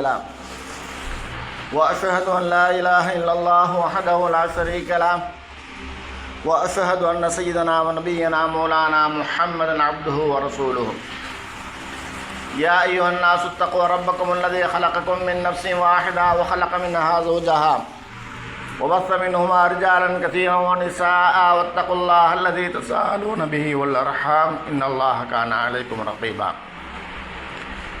له وأشهد أن لا إله إلا الله وحده لا شريك له. وأشهد أن سيدنا ونبينا مولانا محمدا عبده ورسوله. يا أيها الناس اتقوا ربكم الذي خلقكم من نفس واحدة وخلق منها زوجها. وبث منهما رجالا كثيرا ونساء. واتقوا الله الذي تساءلون به والأرحام. إن الله كان عليكم رقيبا.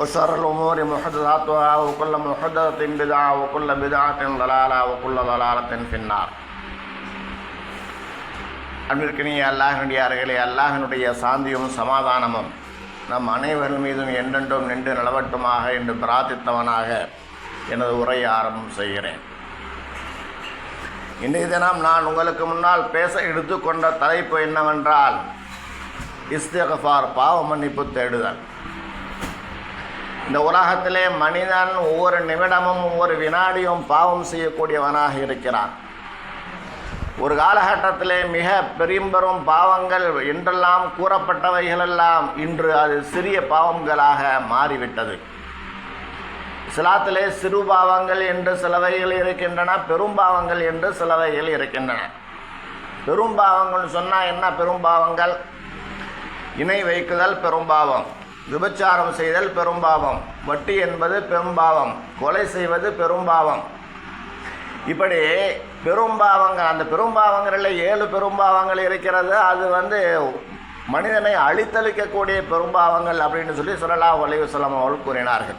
وشر الأمور محدثاتها وكل محدثة بدعة وكل بدعة ضلالة وكل ضلالة في النار அன்பிற்கினிய அல்லாஹினுடையார்களே அல்லாஹினுடைய சாந்தியும் சமாதானமும் நம் அனைவர்கள் மீதும் என்றென்றும் நின்று நிலவட்டுமாக என்று பிரார்த்தித்தவனாக எனது உரையை ஆரம்பம் செய்கிறேன் இன்றைய தினம் நான் உங்களுக்கு முன்னால் பேச எடுத்துக்கொண்ட தலைப்பு என்னவென்றால் இஸ்திகஃபார் பாவ மன்னிப்பு தேடுதல் இந்த உலகத்திலே மனிதன் ஒவ்வொரு நிமிடமும் ஒவ்வொரு வினாடியும் பாவம் செய்யக்கூடியவனாக இருக்கிறான். ஒரு காலகட்டத்திலே மிக பெரும்பெரும் பாவங்கள் என்றெல்லாம் கூறப்பட்டவைகளெல்லாம் இன்று அது சிறிய பாவங்களாக மாறிவிட்டது. சிலாத்திலே சிறு பாவங்கள் என்று சிலவைகள் இருக்கின்றன பெரும் பாவங்கள் என்று சிலவைகள் இருக்கின்றன. பெரும் பாவங்கள் சொன்னால் என்ன பெரும் பாவங்கள்? இணை வைக்குதல் பெரும்பாவம் விபச்சாரம் செய்தல் பெரும்பாவம். வட்டி என்பது பெரும்பாவம். கொலை செய்வது பெரும்பாவம். இப்படி பெரும்பாவங்கள் அந்த பெரும்பாவங்களில் ஏழு பெரும்பாவங்கள் இருக்கிறது. அது வந்து மனிதனை அழித்தளிக்கக்கூடிய பெரும்பாவங்கள் அப்படின்னு சொல்லி சுரலா ஒலிவு சொல்லம் அவர்கள் கூறினார்கள்.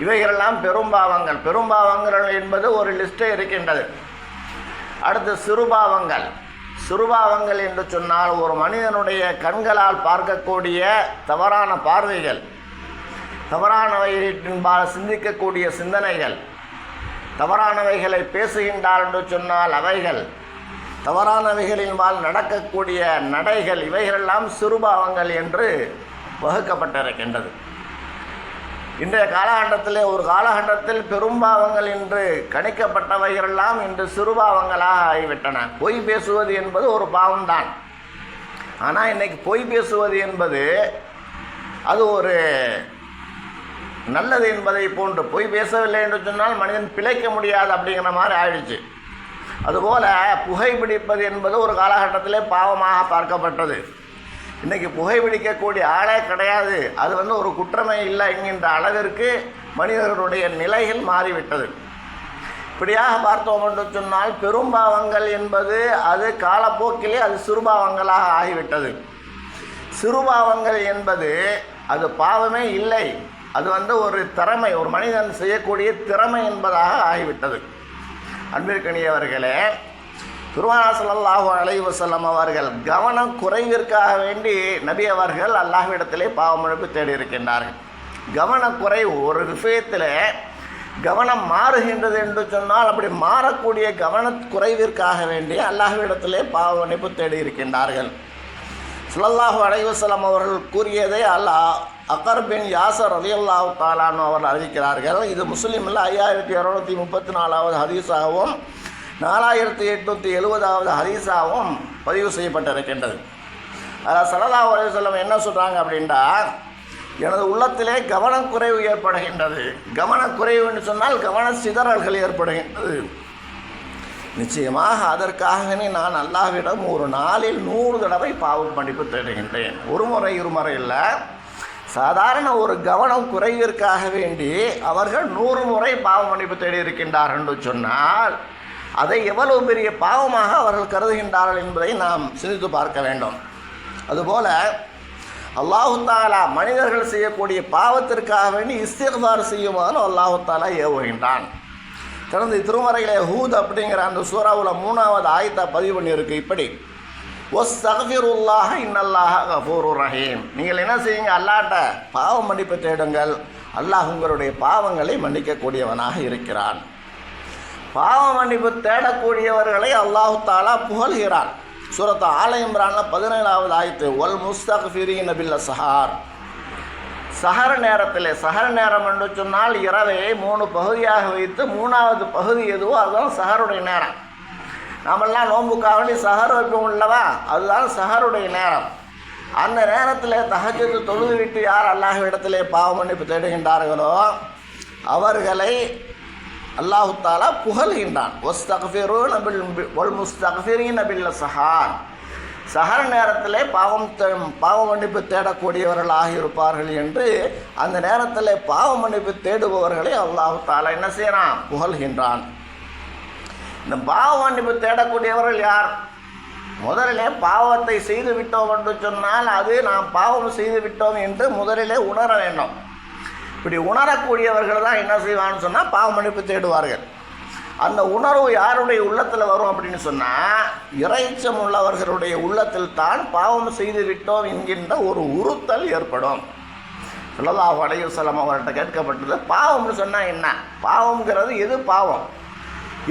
இவைகளெல்லாம் பெரும்பாவங்கள். பெரும்பாவங்கள் என்பது ஒரு லிஸ்ட்டே இருக்கின்றது. அடுத்து சிறுபாவங்கள். சிறுபாவங்கள் என்று சொன்னால் ஒரு மனிதனுடைய கண்களால் பார்க்கக்கூடிய தவறான பார்வைகள் தவறானவைகளின்பால் சிந்திக்கக்கூடிய சிந்தனைகள் தவறானவைகளை பேசுகின்றார் என்று சொன்னால் அவைகள் தவறானவைகளின்பால் நடக்கக்கூடிய நடைகள் இவைகளெல்லாம் சிறுபாவங்கள் என்று வகுக்கப்பட்டிருக்கின்றது. இன்றைய காலகட்டத்தில் ஒரு காலகட்டத்தில் பெரும்பாவங்கள் இன்று கணிக்கப்பட்டவைகளெல்லாம் இன்று சிறுபாவங்களாக ஆகிவிட்டன. பொய் பேசுவது என்பது ஒரு பாவம்தான். ஆனால் இன்னைக்கு பொய் பேசுவது என்பது அது ஒரு நல்லது என்பதை போன்று. பொய் பேசவில்லை என்று சொன்னால் மனிதன் பிழைக்க முடியாது அப்படிங்கிற மாதிரி ஆயிடுச்சு. அதுபோல் புகைப்பிடிப்பது என்பது ஒரு காலகட்டத்திலே பாவமாக பார்க்கப்பட்டது. இன்றைக்கி புகைப்பிடிக்கக்கூடிய ஆளே கிடையாது. அது வந்து ஒரு குற்றமே இல்லை என்கின்ற அளவிற்கு மனிதர்களுடைய நிலைகள் மாறிவிட்டது. இப்படியாக பார்த்தோம் என்று சொன்னால் பெரும்பாவங்கள் என்பது அது காலப்போக்கிலே அது சிறுபாவங்களாக ஆகிவிட்டது. சிறுபாவங்கள் என்பது அது பாவமே இல்லை. அது வந்து ஒரு திறமை ஒரு மனிதன் செய்யக்கூடிய திறமை என்பதாக ஆகிவிட்டது. அன்பிற்கணியவர்களே துருவானா சல்லாஹூ அலை வசல்லம் அவர்கள் கவனம் குறைவிற்காக வேண்டி நபி அவர்கள் அல்லாஹ்விடத்திலே பாவமழைப்பு தேடி இருக்கின்றார்கள். கவனக்குறைவு ஒரு விஷயத்தில் கவனம் மாறுகின்றது என்று சொன்னால் அப்படி மாறக்கூடிய கவனக்குறைவிற்காக வேண்டி அல்லாஹ்விடத்திலே பாவ மன்னிப்பு தேடி இருக்கின்றார்கள். சுல்லல்லாஹு அலைவசலம் அவர்கள் கூறியதை அல்லாஹ் அக்கர் பின் யாசர் அலி அல்லாஹு தாலானு அவர்கள் அறிவிக்கிறார்கள். இது முஸ்லீமில் ஐயாயிரத்தி இரநூத்தி முப்பத்தி நாலாவது ஹதீஸாகவும் நாலாயிரத்தி எட்நூற்றி எழுபதாவது ஹதீஸாகவும் பதிவு செய்யப்பட்டிருக்கின்றது. அதில் சலதா செல்லம் என்ன சொல்கிறாங்க அப்படின்டா எனது உள்ளத்திலே கவனக்குறைவு ஏற்படுகின்றது. கவனக்குறைவுன்னு சொன்னால் கவன சிதறல்கள் ஏற்படுகின்றது. நிச்சயமாக அதற்காகவே நான் அல்லாவிடம் ஒரு நாளில் நூறு தடவை பாவம் மன்னிப்பு தேடுகின்றேன். ஒரு முறை இருமுறை இல்லை. சாதாரண ஒரு கவனம் குறைவிற்காக வேண்டி அவர்கள் நூறு முறை பாவ மன்னிப்பு தேடி இருக்கின்றார்கள் என்று சொன்னால் அதை எவ்வளவு பெரிய பாவமாக அவர்கள் கருதுகின்றார்கள் என்பதை நாம் சிந்தித்து பார்க்க வேண்டும். அதுபோல அல்லாஹு தாலா மனிதர்கள் செய்யக்கூடிய பாவத்திற்காக வேண்டி இஸ்திகார் செய்யுமாறு அல்லாஹுத்தாலா ஏவுகின்றான். கடந்த திருமறையிலே ஹூத் அப்படிங்கிற அந்த சூறாவில் மூணாவது ஆயத்தை பதிவு பண்ணியிருக்கு இப்படி. ஒஸ் சகஃபிருல்லாஹ இன்னல்லாஹ கஃபூரு ரஹீம். நீங்கள் என்ன செய்யுங்க? அல்லாட்ட பாவம் மன்னிப்பு தேடுங்கள். அல்லாஹ் உங்களுடைய பாவங்களை மன்னிக்கக்கூடியவனாக இருக்கிறான். பாவ மன்னிப்பு தேடக்கூடியவர்களை அல்லாஹு தாலா புகழ்கிறார் சூரத் ஆலயம்ரான பதினேழாவது ஆயத்து ஒல் முஸ்தக்ஃபிரீன பில்ல சஹார் சஹர நேரத்தில் சஹர நேரம் என்று சொன்னால் இரவை மூணு பகுதியாக வைத்து மூணாவது பகுதி எதுவோ அதுதான் சஹருடைய நேரம். நாமெல்லாம் நோன்புக்காக சஹர் வைப்போம் உள்ளவா அதுதான் சஹருடைய நேரம். அந்த நேரத்தில் தஹஜத்து தொழுது விட்டு யார் அல்லாஹ் இடத்திலே பாவ மன்னிப்பு தேடுகின்றார்களோ அவர்களை அல்லாஹு தாலா புகழ்கின்றான். சஹார் சஹர் நேரத்திலே பாவம் தே- பாவ மன்னிப்பு தேடக்கூடியவர்களாக இருப்பார்கள் என்று அந்த நேரத்தில் பாவ மன்னிப்பு தேடுபவர்களை அல்லாஹு தாலா என்ன செய்கிறான் புகழ்கின்றான். இந்த பாவ மன்னிப்பு தேடக்கூடியவர்கள் யார்? முதலிலே பாவத்தை செய்து விட்டோம் என்று சொன்னால் அது நாம் பாவம் செய்து விட்டோம் என்று முதலிலே உணர வேண்டும். இப்படி உணரக்கூடியவர்கள் தான் என்ன செய்வான்னு சொன்னால் பாவ மன்னிப்பு தேடுவார்கள். அந்த உணர்வு யாருடைய உள்ளத்தில் வரும் அப்படின்னு சொன்னால் இறைச்சம் உள்ளவர்களுடைய உள்ளத்தில் தான் பாவம் செய்து விட்டோம் என்கின்ற ஒரு உறுத்தல் ஏற்படும். சொல்லலாஹு அலையுசலம் அவர்கிட்ட கேட்கப்பட்டது பாவம்னு சொன்னால் என்ன? பாவம்ங்கிறது எது பாவம்?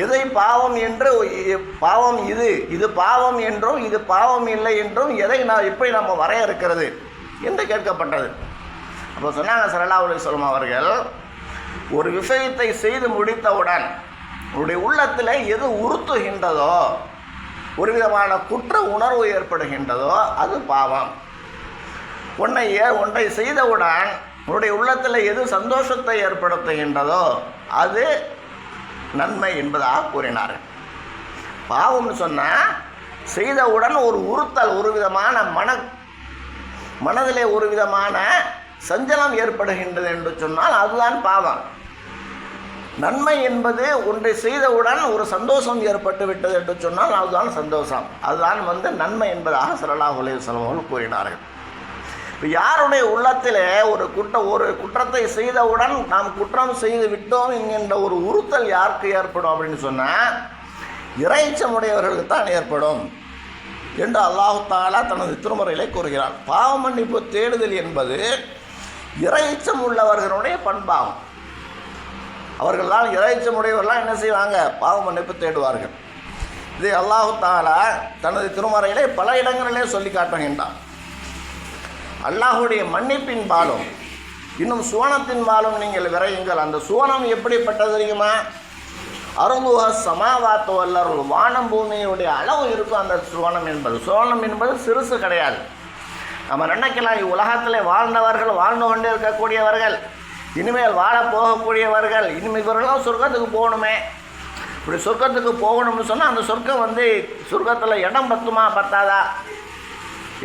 எதை பாவம் என்று பாவம் இது இது பாவம் என்றும் இது பாவம் இல்லை என்றும் எதை நான் எப்படி நம்ம வரையறுக்கிறது? என்று கேட்கப்பட்டது. அப்போ சொன்னாங்க சரலா உலக சொல்லும் அவர்கள் ஒரு விஷயத்தை செய்து முடித்தவுடன் உன்னுடைய உள்ளத்தில் எது உறுத்துகின்றதோ ஒரு விதமான குற்ற உணர்வு ஏற்படுகின்றதோ அது பாவம். உன்னை ஏ ஒன்றை செய்தவுடன் உன்னுடைய உள்ளத்தில் எது சந்தோஷத்தை ஏற்படுத்துகின்றதோ அது நன்மை என்பதாக கூறினார் பாவம்னு சொன்னால் செய்தவுடன் ஒரு உறுத்தல் ஒரு விதமான மன மனதிலே ஒரு விதமான சஞ்சலம் ஏற்படுகின்றது என்று சொன்னால் அதுதான் பாவம். நன்மை என்பது ஒன்றை செய்தவுடன் ஒரு சந்தோஷம் ஏற்பட்டு விட்டது என்று சொன்னால் அதுதான் சந்தோஷம். அதுதான் வந்து நன்மை என்பதாக சல்லாஹ் அலைஹி வஸல்லம் அவர்கள் கூறினார்கள். இப்போ யாருடைய உள்ளத்திலே ஒரு குற்ற ஒரு குற்றத்தை செய்தவுடன் நாம் குற்றம் செய்து விட்டோம் என்கின்ற ஒரு உறுத்தல் யாருக்கு ஏற்படும் அப்படின்னு சொன்னால் இறைச்சமுடையவர்களுக்கு தான் ஏற்படும் என்று அல்லாஹு தாலா தனது திருமுறையிலே கூறுகிறார் பாவ மன்னிப்பு தேடுதல் என்பது இறைச்சம் உள்ளவர்களுடைய பண்பாகும். அவர்கள்லாம் இறைச்சம் உடையவர்களாம் என்ன செய்வாங்க? பாவ மன்னிப்பு தேடுவார்கள். இது அல்லாஹு தாலா தனது திருமறையிலே பல இடங்களிலே சொல்லி காட்டுகின்றான். அல்லாஹுடைய மன்னிப்பின் பாலும் இன்னும் சுவனத்தின் பாலும் நீங்கள் விரையுங்கள். அந்த சுவனம் எப்படிப்பட்டது தெரியுமா? அருமுக சமாவாத்து வல்லருள் வானம் பூமியுடைய அளவு இருக்கும். அந்த சுவனம் என்பது சுவனம் என்பது சிறுசு கிடையாது. நம்ம நினைக்கலாம் இவ்வுலகத்தில் வாழ்ந்தவர்கள் வாழ்ந்து கொண்டே இருக்கக்கூடியவர்கள் இனிமேல் வாழ போகக்கூடியவர்கள் இனிமேல் சொர்க்கத்துக்கு போகணுமே. இப்படி சொர்க்கத்துக்கு போகணும்னு சொன்னால் அந்த சொர்க்கம் வந்து சொர்க்கத்தில் இடம் பத்துமா பத்தாதா?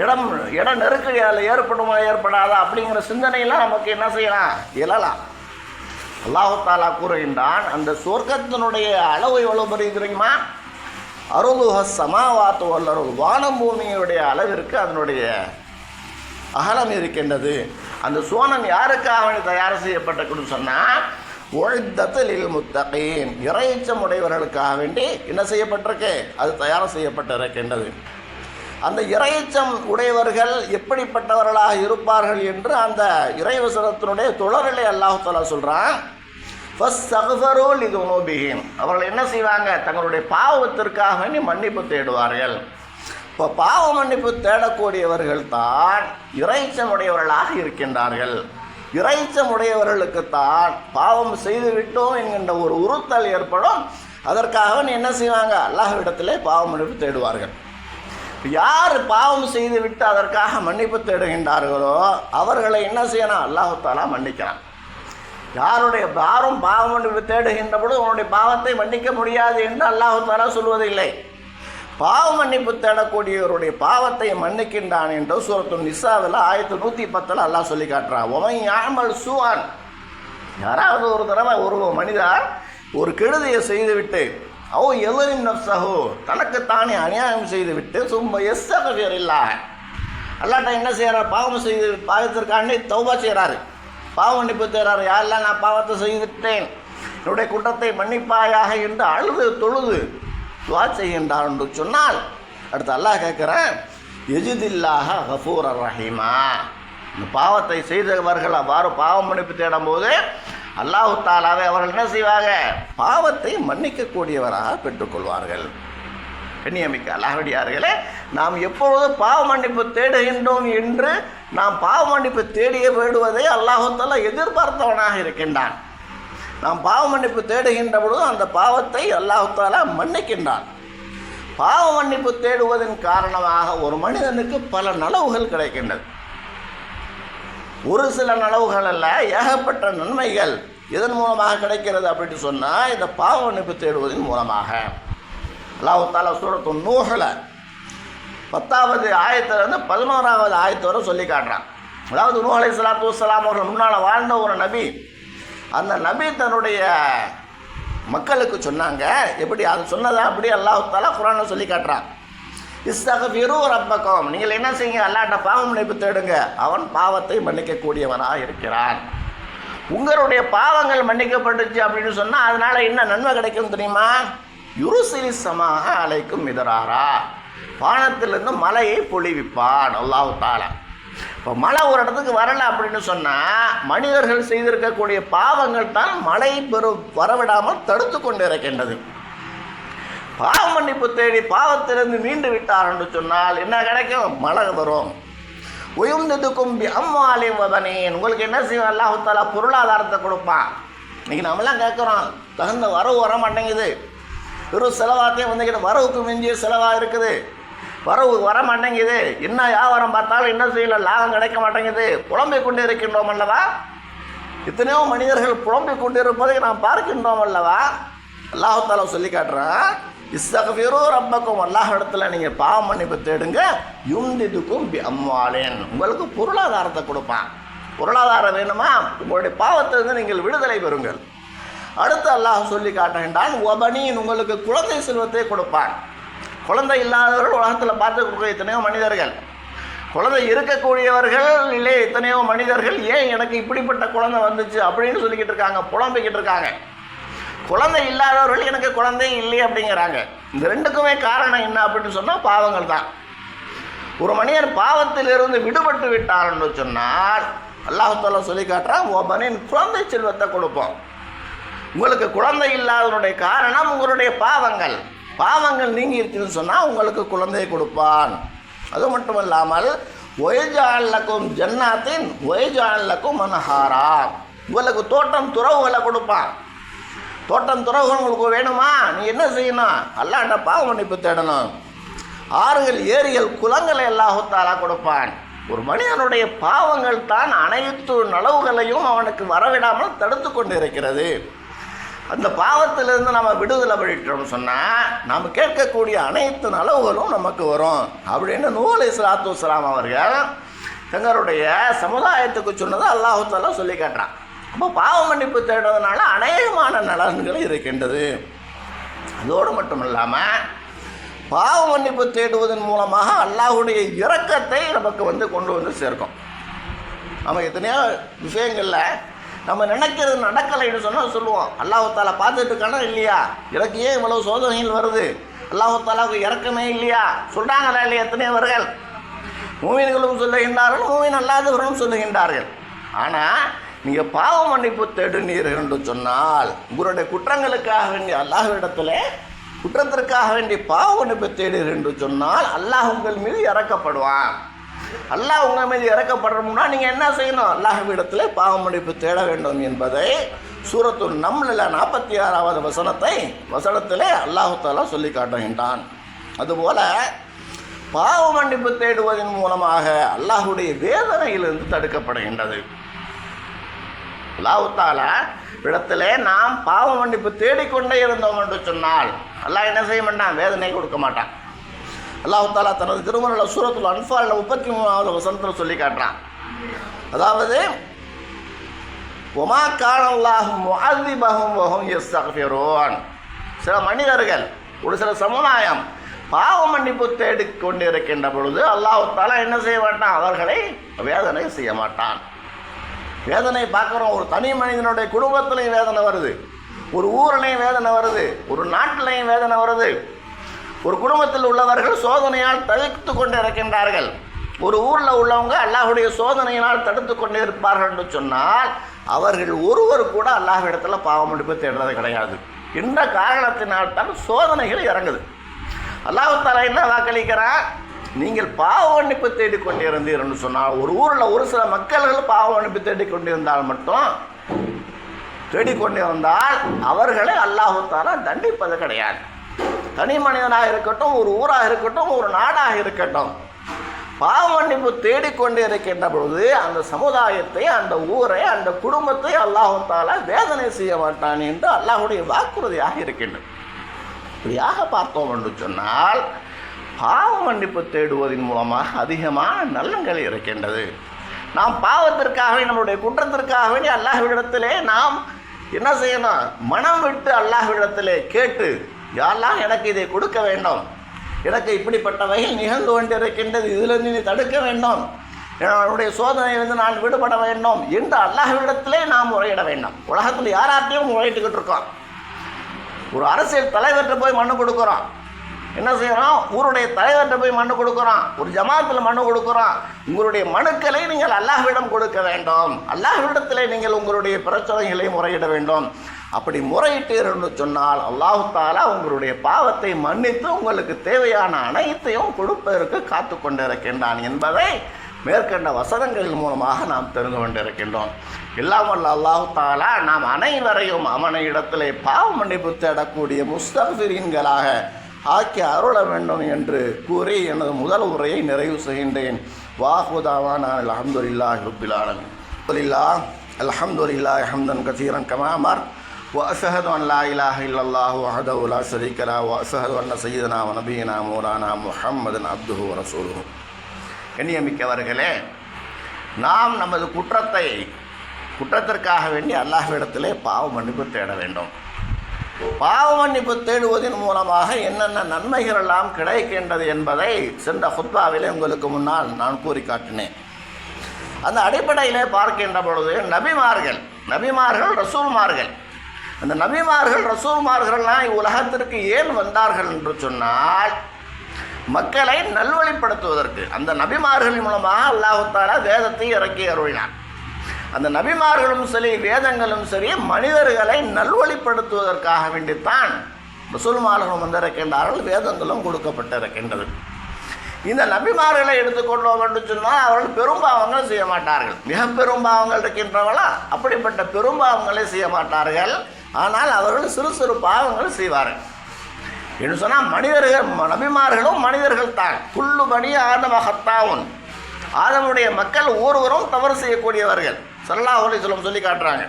இடம் இடம் நெருக்கடி அதில் ஏற்படுமா ஏற்படாதா? அப்படிங்கிற சிந்தனையெல்லாம் நமக்கு என்ன செய்யலாம்? எழலாம் அல்லாஹாலா கூறுகின்றான் அந்த சொர்க்கத்தினுடைய அளவு எவ்வளவு பெரிய தெரியுமா? அருளுக சமாவாத்து வல்லருள் வானம் பூமியுடைய அளவிற்கு அதனுடைய அகலம் இருக்கின்றது. அந்த சோனம் யாருக்காக தயார் செய்யப்பட்டிருக்குன்னு சொன்னால் ஒழுத்தத்தில் முத்தகையின் இறைச்சம் உடையவர்களுக்காக வேண்டி என்ன செய்யப்பட்டிருக்கு? அது தயார் செய்யப்பட்டிருக்கின்றது. அந்த இறைச்சம் உடையவர்கள் எப்படிப்பட்டவர்களாக இருப்பார்கள் என்று அந்த இறைவசனத்தினுடைய தொடரிலே அல்லாஹ் சொல்கிறான் ஃபஸ்தகுஃபரோல் இது நோபிகின் அவர்கள் என்ன செய்வாங்க? தங்களுடைய பாவத்திற்காக வேண்டி மன்னிப்பு தேடுவார்கள். இப்போ பாவ மன்னிப்பு தேடக்கூடியவர்கள் தான் இறைச்சமுடையவர்களாக இருக்கின்றார்கள். இறைச்சமுடையவர்களுக்குத்தான் பாவம் செய்து விட்டோம் என்கின்ற ஒரு உறுத்தல் ஏற்படும். அதற்காக என்ன செய்வாங்க? அல்லாஹ்விடத்திலே பாவ மன்னிப்பு தேடுவார்கள். யார் பாவம் செய்து விட்டு அதற்காக மன்னிப்பு தேடுகின்றார்களோ அவர்களை என்ன செய்யணும்? அல்லாஹாலா மன்னிக்கிறான். யாருடைய யாரும் பாவம் மன்னிப்பு தேடுகின்ற பொழுது உன்னுடைய பாவத்தை மன்னிக்க முடியாது என்று அல்லாஹாலா சொல்வதில்லை. பாவ மன்னிப்பு தேடக்கூடியவருடைய பாவத்தை மன்னிக்கின்றான் என்று சூரத்து நிசாவில் ஆயிரத்தி நூற்றி பத்தில் அல்லாஹ் சொல்லி காட்டுறான். உமை யாமல் சுவான் யாராவது ஒரு தடவை ஒரு மனிதர் ஒரு கெடுதியை செய்துவிட்டு அவ எவரின் நப்சகோ தனக்குத்தானே அநியாயம் செய்துவிட்டு சும்மா எஸ்ஸகவியர் இல்லா அல்லாட்ட என்ன செய்கிறார் பாவம் செய்து பாவத்திற்காண்டி தௌபா செய்கிறாரு பாவம் மன்னிப்பு தேர்றாரு யாரெல்லாம் நான் பாவத்தை செய்துவிட்டேன்? என்னுடைய குற்றத்தை மன்னிப்பாயாக என்று அழுது தொழுது துவா செய்கின்றார் என்று சொன்னால் அடுத்து அல்லாஹ் கேட்குறேன் எஜிதில்லாக ஹஃபூர் ரஹீமா. இந்த பாவத்தை செய்தவர்கள் அவ்வாறு பாவம் மன்னிப்பு தேடும்போது அல்லாஹு தாலாவை அவர்கள் என்ன செய்வாங்க? பாவத்தை மன்னிக்கக்கூடியவராக பெற்றுக்கொள்வார்கள் கண்ணியமிக்க அல்லாஹடியார்களே நாம் எப்பொழுது பாவ மன்னிப்பு தேடுகின்றோம் என்று நாம் பாவ மன்னிப்பு தேடிய வேடுவதை அல்லாஹால எதிர்பார்த்தவனாக இருக்கின்றான். நாம் பாவ மன்னிப்பு தேடுகின்ற பொழுது அந்த பாவத்தை அல்லாஹால மன்னிக்கின்றான். பாவ மன்னிப்பு தேடுவதன் காரணமாக ஒரு மனிதனுக்கு பல நலவுகள் கிடைக்கின்றது. ஒரு சில நலவுகள் அல்ல ஏகப்பட்ட நன்மைகள் இதன் மூலமாக கிடைக்கிறது அப்படின்னு சொன்னால் இந்த பாவ மன்னிப்பு தேடுவதன் மூலமாக. அல்லாஹு சூரத்து நூகலை பத்தாவது ஆயத்திலிருந்து பதினோராவது ஆயத்து வரை சொல்லி காட்டுறான். அதாவது நூ அலை சலாத்து வலாம் அவர்கள் முன்னால் வாழ்ந்த ஒரு நபி அந்த நபி தன்னுடைய மக்களுக்கு சொன்னாங்க எப்படி அது சொன்னதா? அப்படி அல்லாஹு குரானை சொல்லி காட்டுறான். இஸ்தகபிரு ரப்பக்கம் நீங்கள் என்ன செய்யுங்க? அல்லாட்ட பாவம் நினைப்பு தேடுங்க. அவன் பாவத்தை மன்னிக்கக்கூடியவனாக இருக்கிறான். உங்களுடைய பாவங்கள் மன்னிக்கப்பட்டுச்சு அப்படின்னு சொன்னால் அதனால் என்ன நன்மை கிடைக்கும் தெரியுமா? யுருசிரிசமாக அழைக்கும் அலைக்கும் மிதராரா. வானத்திலிருந்து மலையை பொழிவிப்பான் அல்லாஹு தாலா இப்போ மழை ஒரு இடத்துக்கு வரலை அப்படின்னு சொன்னால் மனிதர்கள் செய்திருக்கக்கூடிய பாவங்கள் தான் மழை பெரு வரவிடாமல் தடுத்து கொண்டு இருக்கின்றது பாவ மன்னிப்பு தேடி பாவத்திலிருந்து மீண்டு விட்டார் என்று சொன்னால் என்ன கிடைக்கும்? மழை வரும். உயர்ந்ததுக்கும் அம்மாலே வதனேன். உங்களுக்கு என்ன செய்வோம் அல்லாஹாலா பொருளாதாரத்தை கொடுப்பான். இன்னைக்கு நம்மளாம் கேட்குறோம் தகுந்த வரவு வர மாட்டேங்குது வெறும் செலவாத்தையும் வந்துக்கிட்ட வரவுக்கு மிஞ்சிய செலவாக இருக்குது. வரவு வர மாட்டேங்குது என்ன வியாபாரம் பார்த்தாலும் என்ன செய்யல லாபம் கிடைக்க மாட்டேங்குது. புலம்பிக் கொண்டு இருக்கின்றோம் அல்லவா? எத்தனையோ மனிதர்கள் புலம்பிக் கொண்டிருப்பதை நாம் பார்க்கின்றோம் அல்லவா? அல்லாஹால சொல்லி காட்டுறான் இஸ்தகஃபிரோ ரப்பக்கும். அல்லாஹ் இடத்துல நீங்கள் பாவம் மன்னிப்பு தேடுங்க. யுந்திதுக்கும் பி அம்மாலேன் உங்களுக்கு பொருளாதாரத்தை கொடுப்பான். பொருளாதாரம் வேணுமா? உங்களுடைய பாவத்திலிருந்து நீங்கள் விடுதலை பெறுங்கள். அடுத்து அல்லாஹ் சொல்லி காட்டுகின்றான் ஒபனின் உங்களுக்கு குழந்தை செல்வத்தை கொடுப்பான். குழந்தை இல்லாதவர்கள் உலகத்தில் பார்த்து எத்தனையோ மனிதர்கள். குழந்தை இருக்கக்கூடியவர்கள் இல்லை எத்தனையோ மனிதர்கள் ஏன் எனக்கு இப்படிப்பட்ட குழந்தை வந்துச்சு? அப்படின்னு சொல்லிக்கிட்டு இருக்காங்க புலம்பிக்கிட்டு இருக்காங்க. குழந்தை இல்லாதவர்கள் எனக்கு குழந்தை இல்லை அப்படிங்கிறாங்க. இந்த ரெண்டுக்குமே காரணம் என்ன அப்படின்னு சொன்னால் பாவங்கள் தான். ஒரு மனிதன் பாவத்திலிருந்து விடுபட்டு விட்டார்னு சொன்னால் அல்லாஹால சொல்லி காட்டுறான் ஒபனின் குழந்தை செல்வத்தை கொடுப்போம். உங்களுக்கு குழந்தை இல்லாதனுடைய காரணம் உங்களுடைய பாவங்கள். பாவங்கள் நீங்கி இருக்குன்னு சொன்னால் உங்களுக்கு குழந்தையை கொடுப்பான். அது மட்டும் இல்லாமல் ஒய்ஜாலக்கும் ஜன்னாத்தின் ஒய்ஜாலக்கும் மனஹாரா. உங்களுக்கு தோட்டம் துறவுகளை கொடுப்பான். தோட்டம் துறவுகள் உங்களுக்கு வேணுமா? நீ என்ன செய்யணும்? அல்லாண்ட பாவ மன்னிப்பு தேடணும். ஆறுகள் ஏரிகள் குளங்களை எல்லாத்தாலா கொடுப்பான். ஒரு மனிதனுடைய பாவங்கள் தான் அனைத்து நலவுகளையும் அவனுக்கு வரவிடாமல் தடுத்து கொண்டு இருக்கிறது அந்த பாவத்திலிருந்து நம்ம விடுதலை பண்ணிட்டோம்னு சொன்னால் நாம் கேட்கக்கூடிய அனைத்து நலவுகளும் நமக்கு வரும். அப்படின்னு நூலை சலாத்து வலாம் அவர்கள் தங்களுடைய சமுதாயத்துக்கு சொன்னதை அல்லாஹால சொல்லி காட்டுறான். அப்போ பாவ மன்னிப்பு தேடுறதுனால அநேகமான நலன்கள் இருக்கின்றது. அதோடு மட்டும் இல்லாமல் பாவ மன்னிப்பு தேடுவதன் மூலமாக அல்லாஹுடைய இரக்கத்தை நமக்கு வந்து கொண்டு வந்து சேர்க்கும். நம்ம எத்தனையோ விஷயங்களில் நம்ம நினைக்கிறது நடக்கலைன்னு சொன்னால் சொல்லுவோம். அல்லாஹாலா பார்த்துட்டு இருக்கானா இல்லையா? எனக்கு ஏன் இவ்வளவு சோதனைகள் வருது? அல்லாஹாலாவுக்கு இறக்கமே இல்லையா? சொல்கிறாங்களா இல்லையா எத்தனையவர்கள் மூவின்களும் சொல்லுகின்றார்கள் மூவின் அல்லாதவர்களும் சொல்லுகின்றார்கள். ஆனால் நீங்கள் பாவ மன்னிப்பு தேடுனீர் என்று சொன்னால் உங்களுடைய குற்றங்களுக்காக வேண்டிய அல்லாஹ்விடத்தில் குற்றத்திற்காக வேண்டிய பாவ மன்னிப்பு தேடுகிறீர் என்று சொன்னால் அல்லாஹ் உங்கள் மீது இறக்கப்படுவான். அல்லாஹ் உங்கள் மீது இறக்கப்படுறோம்னா நீங்கள் என்ன செய்யணும்? அல்லாஹ்விடத்தில் பாவ மன்னிப்பு தேட வேண்டும் என்பதை சூரத்து நம்மளில் நாற்பத்தி ஆறாவது வசனத்தை வசனத்திலே அல்லாஹாலா சொல்லி காட்டுகின்றான். அதுபோல பாவ மன்னிப்பு தேடுவதன் மூலமாக அல்லாஹுடைய வேதனையிலிருந்து தடுக்கப்படுகின்றது. அல்லாஹால இடத்திலே நாம் பாவ மன்னிப்பு தேடிக்கொண்டே இருந்தோம் என்று சொன்னால் அல்லாஹ் என்ன செய்ய மாட்டான்? வேதனை கொடுக்க மாட்டான். அல்லாஹாலா தனது திருமணம் சூரத்தில் அன்பாலில் முப்பத்தி மூணாவது வசனத்தில் சொல்லி காட்டுறான். அதாவது ஒமா காலல்லாஹும் முஅதிபஹும் எஸ் யஸ்தக்ஃபிரூன். சில மனிதர்கள் ஒரு சில சமுதாயம் பாவ மன்னிப்பு தேடிக்கொண்டு இருக்கின்ற பொழுது அல்லாஹாலா என்ன செய்ய மாட்டான்? அவர்களை வேதனை செய்ய மாட்டான். வேதனை பார்க்குறோம் ஒரு தனி மனிதனுடைய குடும்பத்திலையும் வேதனை வருது. ஒரு ஊர்லேயும் வேதனை வருது. ஒரு நாட்டிலையும் வேதனை வருது. ஒரு குடும்பத்தில் உள்ளவர்கள் சோதனையால் தவிர்த்து கொண்டு இருக்கின்றார்கள் ஒரு ஊரில் உள்ளவங்க அல்லாஹுடைய சோதனையினால் தடுத்து கொண்டே இருப்பார்கள் என்று சொன்னால் அவர்கள் ஒருவர் கூட அல்லாஹ்விடத்தில் பாவம் மன்னிப்பு தேடுறது கிடையாது. இந்த காரணத்தினால் தான் சோதனைகள் இறங்குது. அல்லாஹு தாலா என்ன வாக்களிக்கிறான்? நீங்கள் பாவ மன்னிப்பு தேடிக்கொண்டே இருந்தீர்னு சொன்னால் ஒரு ஊரில் ஒரு சில மக்கள்கள் பாவ மன்னிப்பு தேடிக்கொண்டிருந்தால் மட்டும் தேடிக்கொண்டிருந்தால் அவர்களை அல்லாஹு தாலா தண்டிப்பது கிடையாது. தனி மனிதனாக இருக்கட்டும் ஒரு ஊராக இருக்கட்டும் ஒரு நாடாக இருக்கட்டும். பாவ மன்னிப்பு தேடிக்கொண்டே இருக்கின்ற பொழுது அந்த சமுதாயத்தை அந்த ஊரை அந்த குடும்பத்தை அல்லாஹால வேதனை செய்ய மாட்டான் என்று அல்லாஹுடைய வாக்குறுதியாக இருக்கின்றது. இப்படியாக பார்த்தோம் என்று சொன்னால் பாவ மன்னிப்பு தேடுவதன் மூலமாக அதிகமான நலன்கள் இருக்கின்றது. நாம் பாவத்திற்காக நம்மளுடைய நம்முடைய குற்றத்திற்காக அல்லாஹ்விடத்திலே நாம் என்ன செய்யணும்? மனம் விட்டு அல்லாஹ்விடத்திலே கேட்டு யாரெல்லாம் எனக்கு இதை கொடுக்க வேண்டும்? எனக்கு இப்படிப்பட்ட வகையில் நிகழ்ந்து கொண்டிருக்கின்றது இதிலிருந்து நீ தடுக்க வேண்டும். என்னுடைய சோதனையிலிருந்து நான் விடுபட வேண்டும். என்று அல்லாஹ்விடத்திலே நாம் முறையிட வேண்டும். உலகத்தில் யாராட்டையும் முறையிட்டுக்கிட்டு இருக்கோம். ஒரு அரசியல் தலைவர்கிட்ட போய் மனு கொடுக்குறோம். என்ன செய்கிறோம் ஊருடைய தலைவர்கிட்ட போய் மனு கொடுக்குறோம். ஒரு ஜமாத்தில் மனு கொடுக்குறோம். உங்களுடைய மனுக்களை நீங்கள் அல்லாஹ்விடம் கொடுக்க வேண்டும். அல்லாஹ்விடத்திலே நீங்கள் உங்களுடைய பிரச்சனைகளை முறையிட வேண்டும். அப்படி முறையிட்டீர்கள்னு சொன்னால் அல்லாஹு தாலா உங்களுடைய பாவத்தை மன்னித்து உங்களுக்கு தேவையான அனைத்தையும் கொடுப்பதற்கு காத்து கொண்டிருக்கின்றான் என்பதை மேற்கண்ட வசனங்களின் மூலமாக நாம் தெரிந்து கொண்டிருக்கின்றோம். எல்லாம் வல்ல அல்லாஹு தாலா நாம் அனைவரையும் அவனை இடத்திலே பாவ மன்னிப்பு தேடக்கூடிய முஸ்தபிரீன்களாக ஆக்கி அருள வேண்டும் என்று கூறி எனது முதல் உரையை நிறைவு செய்கின்றேன். வாஹுதாவான் அலமதுல்லா ஹுபிலானன் அலமதுல்லா அலமதுல்லா ஹம்தன் கசீரன் கமாமர் وأشهد أن لا إله إلا الله وحده لا شريك له وأشهد أن سيدنا ونبينا مولانا محمد عبده ورسوله. கண்ணியமிக்கவர்களே நாம் நமது குற்றத்தை குற்றத்திற்காக வேண்டி அல்லாஹ்விடத்திலே பாவ மன்னிப்பு தேட வேண்டும். பாவ மன்னிப்பு தேடுவதன் மூலமாக என்னென்ன நன்மைகள் எல்லாம் கிடைக்கின்றது என்பதை சென்ற ஹுத்பாவிலே உங்களுக்கு முன்னால் நான் கூறி காட்டினேன் அந்த அடிப்படையிலே பார்க்கின்ற பொழுது நபிமார்கள் நபிமார்கள் ரசூல்மார்கள் அந்த நபிமார்கள் ரசூல்மார்கள்லாம் உலகத்திற்கு ஏன் வந்தார்கள் என்று சொன்னால் மக்களை நல்வழிப்படுத்துவதற்கு. அந்த நபிமார்களின் மூலமாக அல்லாஹாலா வேதத்தை இறக்கி அருளினார் அந்த நபிமார்களும் சரி வேதங்களும் சரி மனிதர்களை நல்வழிப்படுத்துவதற்காக வேண்டித்தான் ரசூல்மார்களும் வந்திருக்கின்றார்கள் வேதங்களும் கொடுக்கப்பட்டிருக்கின்றது. இந்த நபிமார்களை எடுத்துக்கொண்டோம் என்று சொன்னால் அவர்கள் பெரும்பாவங்கள் செய்ய மாட்டார்கள். மிக பெரும்பாவங்கள் இருக்கின்றவர்களா அப்படிப்பட்ட பெரும்பாவங்களை செய்ய மாட்டார்கள். ஆனால் அவர்கள் சிறு சிறு பாவங்கள் செய்வார்கள். என்று சொன்னால் மனிதர்கள் ம- நபிமார்களும் மனிதர்கள் தான். புல்லு பணி ஆதமகத்தாவும் ஆதமுடைய மக்கள் ஒருவரும் தவறு செய்யக்கூடியவர்கள். சல்லாஹ் அலிஸ்லம் சொல்லி காட்டுறாங்க.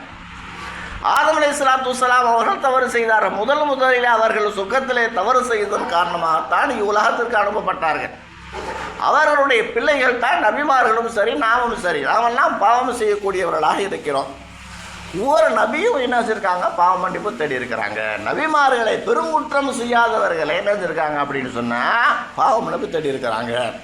ஆதம் அலி இஸ்லாத்து வலாம் அவர்கள் தவறு செய்தார்கள். முதல் முதலில் அவர்கள் சுகத்திலே தவறு செய்ததன் காரணமாகத்தான் இவ்வுலகத்திற்கு அனுப்பப்பட்டார்கள். அவர்களுடைய பிள்ளைகள் தான் நபிமார்களும் சரி நாமும் சரி. நாமெல்லாம் பாவம் செய்யக்கூடியவர்களாக இருக்கிறோம். ஒவ்வொரு நபியும் என்ன செஞ்சிருக்காங்க? பாவ மன்னிப்பு தேடி இருக்கிறாங்க. நபிமார்களை பெருங்குற்றம் செய்யாதவர்களை என்ன செஞ்சிருக்காங்க அப்படின்னு சொன்னால் பாவ மன்னிப்பு தேடி இருக்கிறாங்க.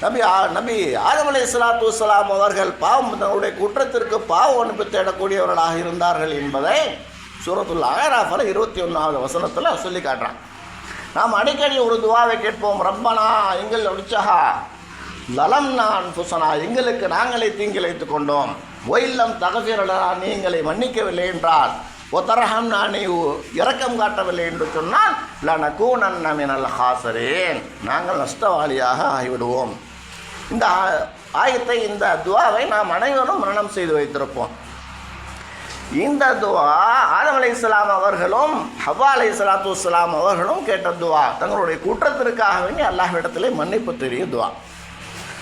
நபி ஆ- நபி ஆதம் அலி இஸ்லாத்து வலாம் அவர்கள் பாவம் தன்னுடைய குற்றத்திற்கு பாவ மன்னிப்பு தேடக்கூடியவர்களாக இருந்தார்கள் என்பதை சூரத்துல் அகராஃபில் இருபத்தி ஒன்றாவது வசனத்தில் சொல்லி காட்டுறான். நாம் அடிக்கடி ஒரு துவாவை கேட்போம் ரப்பனா எங்கள் ஒடிச்சகா லலம் நான் புசனா எங்களுக்கு நாங்களே தீங்கிழைத்துக் கொண்டோம். ஒயில்லம் தகசிரடா நீங்களை மன்னிக்கவில்லை என்றால் ஒத்தரகம் நான் இரக்கம் காட்டவில்லை என்று சொன்னால் லனகூனன் நமினல் ஹாசரேன். நாங்கள் நஷ்டவாளியாக ஆகிவிடுவோம். இந்த ஆ- ஆயத்தை இந்த துவாவை நாம் அனைவரும் மரணம் செய்து வைத்திருப்போம். இந்த துவா ஆதம் அலி இஸ்லாம் அவர்களும் ஹவா அலை சலாத்து இஸ்லாம் அவர்களும் கேட்ட துவா. தங்களுடைய குற்றத்திற்காக வேண்டி அல்லாஹ்விடத்திலே மன்னிப்பு தெரிய துவா.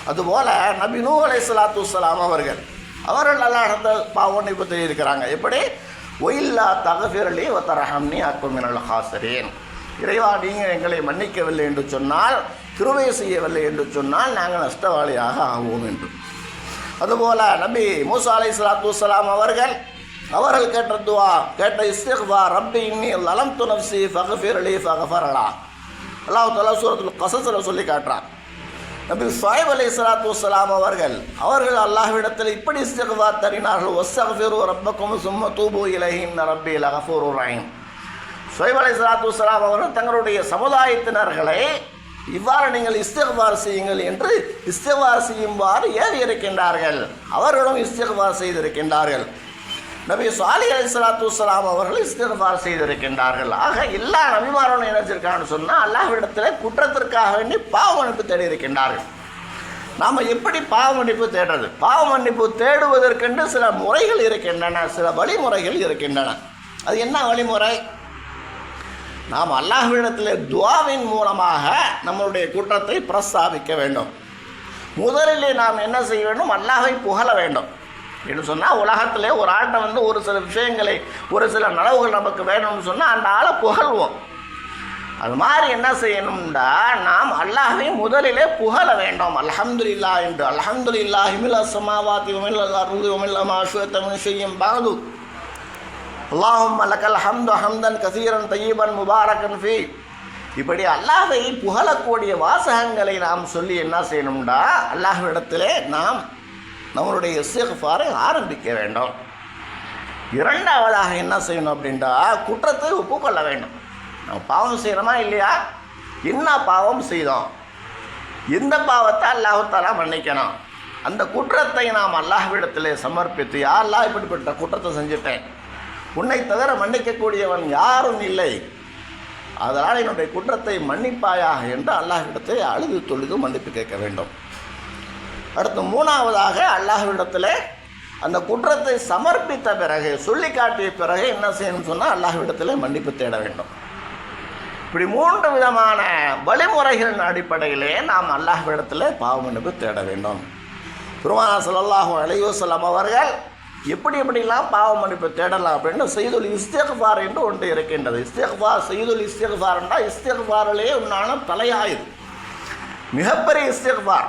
அதுபோல நபி நூ அலை சலாத்து இஸ்லாம் அவர்கள் அவர்கள் அல்லாஹ் பாவன்னிப்பு தெரியிருக்கிறாங்க எப்படி? ஒயில்லா தகஃபிரலி ஒத்தரஹம்னி அக்குமினல் ஹாசரேன். இறைவா நீங்கள் எங்களை மன்னிக்கவில்லை என்று சொன்னால் கிருபை செய்யவில்லை என்று சொன்னால் நாங்கள் நஷ்டவாளியாக ஆவோம் என்று. அதுபோல நபி மூசா அலை சலாத்து வலாம் அவர்கள் அவர்கள் கேட்ட துவா கேட்ட இஸ்திஃபா ரப்பி இன்னி லலம் துனப்சி ஃபகஃபிர் அலி ஃபகஃபரலா அல்லாஹ் தலா சூரத்துல் கசஸில் சொல்லி காட்டுறான். நபி சாஹிப் அலை சலாத்து வலாம் அவர்கள் அவர்கள் அல்லாஹ்விடத்தில் இப்படி சிறுவா தரினார்கள். ஒஸ்ஸஃபிரு ரப்பக்கும் சும்ம தூபு இலஹின் ரப்பி லகஃபூர் ரஹீம். சுவைப் அலை சலாத்து வலாம் அவர்கள் தங்களுடைய சமுதாயத்தினர்களை இவ்வாறு நீங்கள் இஸ்திகபார் செய்யுங்கள் என்று இஸ்திகபார் செய்யுமாறு ஏறி இருக்கின்றார்கள். அவர்களும் இஸ்திகபார் செய்திருக்கின்றார்கள். நபி சாலி அலி சலாத்து வலாம் அவர்கள் இஸ்திகபார் செய்திருக்கின்றார்கள். ஆக எல்லா நபிமாரும் நினைச்சிருக்கான்னு சொன்னால் அல்லாஹ்விடத்தில் குற்றத்திற்காக வேண்டி பாவ மன்னிப்பு தேடி இருக்கின்றார்கள் நாம் எப்படி பாவ மன்னிப்பு தேடுறது? பாவ மன்னிப்பு தேடுவதற்கென்று சில முறைகள் இருக்கின்றன சில வழிமுறைகள் இருக்கின்றன. அது என்ன வழிமுறை? நாம் அல்லாஹ்விடத்தில் துவாவின் மூலமாக நம்மளுடைய குற்றத்தை பிரஸ்தாபிக்க வேண்டும். முதலிலே நாம் என்ன செய்ய வேண்டும்? அல்லாஹை புகழ வேண்டும். என்று சொன்னால் உலகத்தில் ஒரு ஆட்டை வந்து ஒரு சில விஷயங்களை ஒரு சில நனவுகள் நமக்கு வேணும்னு சொன்னால் அந்த ஆளை புகழ்வோம். அது மாதிரி என்ன செய்யணும்டா நாம் அல்லாஹை முதலிலே புகழ வேண்டும். இல்லா என்று. அல்ஹம்துலில்லா ஹிமில் அசமாவாத்தி உமில் அருது உமில் அமாஷுவத்தமிழ் செய்யும் பாது. அல்லாஹும் லக்கல் ஹம்து ஹம்தன் கசீரன் தையீபன் முபாரக்கன் ஃபி. இப்படி அல்லாஹை புகழக்கூடிய வாசகங்களை நாம் சொல்லி என்ன செய்யணும்டா அல்லாஹ்விடத்திலே நாம் நம்மளுடைய இஸ்திஃபாரை ஆரம்பிக்க வேண்டும். இரண்டாவதாக என்ன செய்யணும் அப்படின்டா குற்றத்தை ஒப்புக்கொள்ள வேண்டும். நம்ம பாவம் செய்கிறோமா இல்லையா? என்ன பாவம் செய்தோம்? எந்த பாவத்தை அல்லாஹாலா மன்னிக்கணும். அந்த குற்றத்தை நாம் அல்லாஹ்விடத்தில் சமர்ப்பித்து யார் அல்லாஹ் இப்படிப்பட்ட குற்றத்தை செஞ்சுட்டேன். உன்னை தவிர மன்னிக்கக்கூடியவன் யாரும் இல்லை. அதனால் என்னுடைய குற்றத்தை மன்னிப்பாயாக என்று அல்லாஹ்விடத்தை அழுது தொழுது மன்னிப்பு கேட்க வேண்டும். அடுத்து மூணாவதாக அல்லாஹ்விடத்தில் அந்த குற்றத்தை சமர்ப்பித்த பிறகு சொல்லி காட்டிய பிறகு என்ன செய்யணும்னு சொன்னால் அல்லாஹ்விடத்தில் மன்னிப்பு தேட வேண்டும். இப்படி மூன்று விதமான வழிமுறைகளின் அடிப்படையிலே நாம் அல்லாஹ்விடத்தில் பாவ மன்னிப்பு தேட வேண்டும். பெருமானா ஸல்லல்லாஹு அலைஹி அவர்கள் எப்படி எப்படிலாம் பாவ மன்னிப்பு தேடலாம் அப்படின்னு செய்துல் இஸ்திக்பார் என்று ஒன்று இருக்கின்றது. இஸ்திக்பார் செய்துல் இஸ்திக்பார்னா இஸ்திக்பாரிலே உண்டான தலையாயுது மிகப்பெரிய இஸ்திக்பார்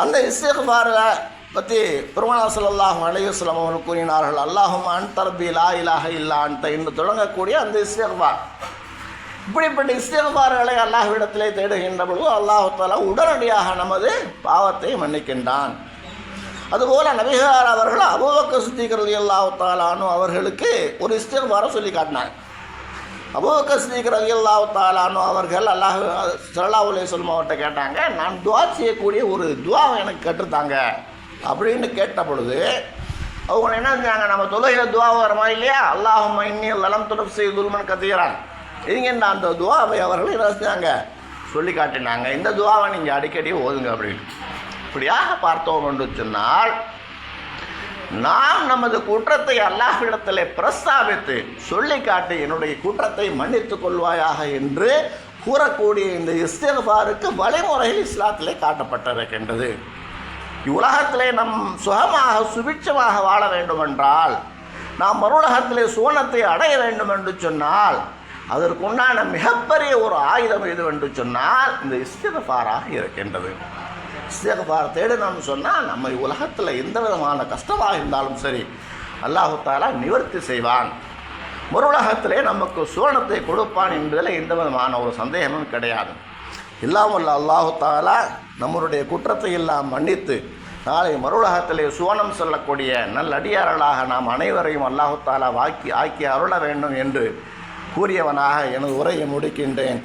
அந்த இஸ்திக்பாரை பற்றி பெருமானா ஸல்லல்லாஹு அலையுஸ்லாம் அவர்கள் கூறினார்கள் அல்லாஹும் அன்தர்பி லா இலாக இல்லா அன்ட என்று தொடங்கக்கூடிய அந்த இஸ்திக்பார். இப்படிப்பட்ட இஸ்திகபார்களை அல்லாஹ்விடத்திலே தேடுகின்ற பொழுது அல்லாஹாலா உடனடியாக நமது பாவத்தை மன்னிக்கின்றான். அதுபோல நபிகார் அவர்கள் அபூபக்க சுத்திகரதி அல்லாஹு அவர்களுக்கு ஒரு இஸ்திகபாரை சொல்லி காட்டினாங்க. அபூபக்க சித்திக்கிறது அல்லாஹு தாலானு அவர்கள் அல்லாஹ் சல்லாஹுலே சொல்லும் அவர்கிட்ட கேட்டாங்க நான் துவா செய்யக்கூடிய ஒரு துவாவை எனக்கு கற்றுத்தாங்க அப்படின்னு கேட்ட பொழுது அவங்க என்ன செஞ்சாங்க நம்ம தொழுகையில் துவா வரமா இல்லையா? அல்லாஹும் இன்னி லலம் துடப் செய்து துல்மன் கத்தீரான் இவங்க அந்த துவாவை அவர்கள் என்ன செஞ்சாங்க? சொல்லி காட்டினாங்க. இந்த துவாவை நீங்கள் அடிக்கடி ஓதுங்க அப்படின்னு. இப்படியாக பார்த்தோம் என்று சொன்னால் நாம் நமது குற்றத்தை அல்லாஹ்விடத்தில் பிரஸ்தாபித்து சொல்லி காட்டி என்னுடைய குற்றத்தை மன்னித்துக் கொள்வாயாக என்று கூறக்கூடிய இந்த இஸ்திகபாருக்கு வழிமுறைகள் இஸ்லாத்திலே காட்டப்பட்டிருக்கின்றது. இவ்வுலகத்திலே நம் சுகமாக சுபிட்சமாக வாழ வேண்டுமென்றால் நாம் மறுலகத்திலே சுவனத்தை அடைய வேண்டும் என்று சொன்னால் அதற்குண்டான மிகப்பெரிய ஒரு ஆயுதம் எது என்று சொன்னால் இந்த இஸ்திகபாராக இருக்கின்றது. இஸ்திகபார் தேடினோம்னு சொன்னால் நம்ம உலகத்தில் எந்த விதமான கஷ்டமாக இருந்தாலும் சரி அல்லாஹுத்தாலா நிவர்த்தி செய்வான். மறுவுலகத்திலே நமக்கு சுவனத்தை கொடுப்பான் என்பதில் எந்த விதமான ஒரு சந்தேகமும் கிடையாது. இல்லாமல் அல்லாஹுத்தாலா நம்மளுடைய குற்றத்தை எல்லாம் மன்னித்து நாளை மறுலகத்திலே சுவனம் சொல்லக்கூடிய நல்லடியார்களாக நாம் அனைவரையும் அல்லாஹுத்தாலா வாக்கி ஆக்கி அருள வேண்டும் என்று கூறியவனாக எனது உரையை முடிக்கின்றேன்.